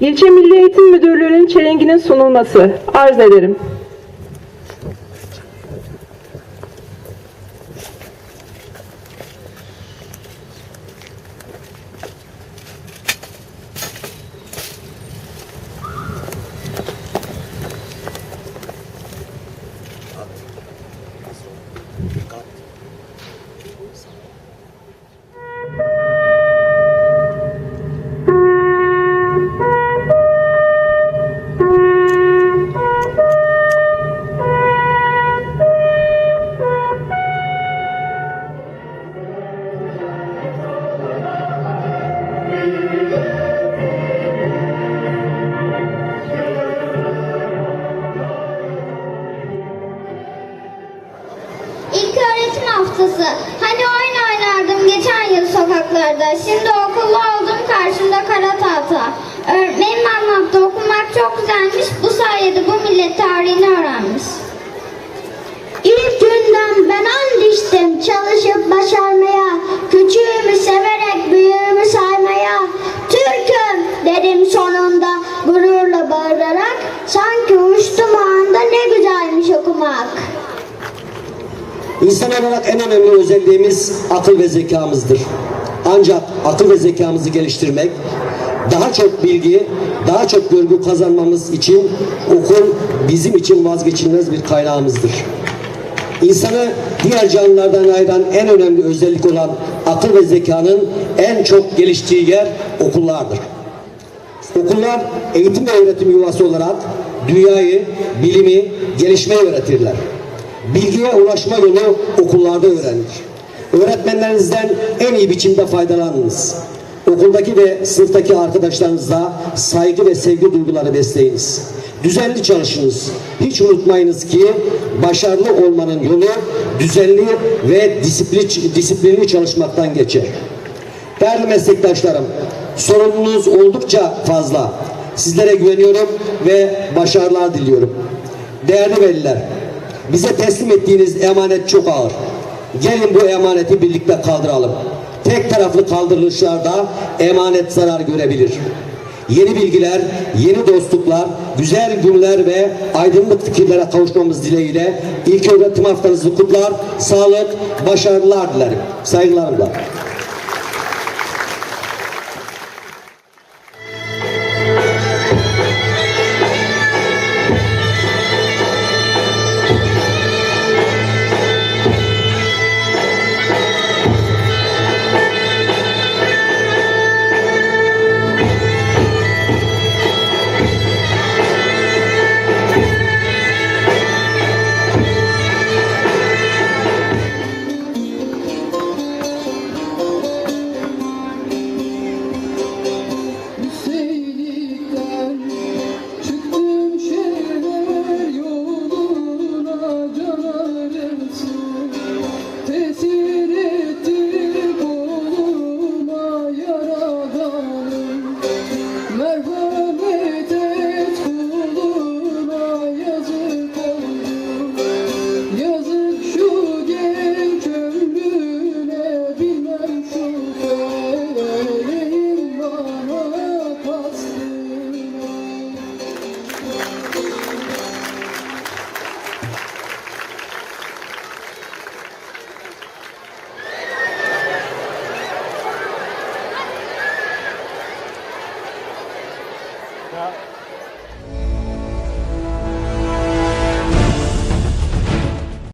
İlçe Milli Eğitim Müdürlüğü'nün çelenginin sunulması. Arz ederim. İlk öğretim haftası. Hani oyun oynardım geçen yıl sokaklarda. Şimdi okullu oldum karşımda kara tahta. Öğretmenim anlattı okumak çok güzelmiş. Bu sayede bu millet tarihini öğrenmiş. İlk günden ben and çalışıp başarmaya. Küçüğümü severek büyüğümü saymaya. Türk'üm dedim sonunda gururla bağırarak. Sanki uçtum anda ne güzelmiş okumak. İnsan olarak en önemli özelliğimiz akıl ve zekamızdır. Ancak akıl ve zekamızı geliştirmek, daha çok bilgi, daha çok görgü kazanmamız için okul bizim için vazgeçilmez bir kaynağımızdır. İnsanı diğer canlılardan ayıran en önemli özellik olan akıl ve zekanın en çok geliştiği yer okullardır. Okullar eğitim ve öğretim yuvası olarak dünyayı, bilimi, gelişmeyi öğretirler. Bilgiye ulaşma yolu okullarda öğrenilir. Öğretmenlerinizden en iyi biçimde faydalanınız. Okuldaki ve sınıftaki arkadaşlarınızla saygı ve sevgi duyguları besleyiniz. Düzenli çalışınız. Hiç unutmayınız ki başarılı olmanın yolu düzenli ve disiplinli çalışmaktan geçer. Değerli meslektaşlarım, sorumluluğunuz oldukça fazla. Sizlere güveniyorum ve başarılar diliyorum. Değerli veliler, bize teslim ettiğiniz emanet çok ağır. Gelin bu emaneti birlikte kaldıralım. Tek taraflı kaldırılışlarda emanet zarar görebilir. Yeni bilgiler, yeni dostluklar, güzel günler ve aydınlık fikirlere kavuşmamız dileğiyle ilk öğretim haftanızı kutlar, sağlık, başarılar dilerim. Saygılarımla. Yeah.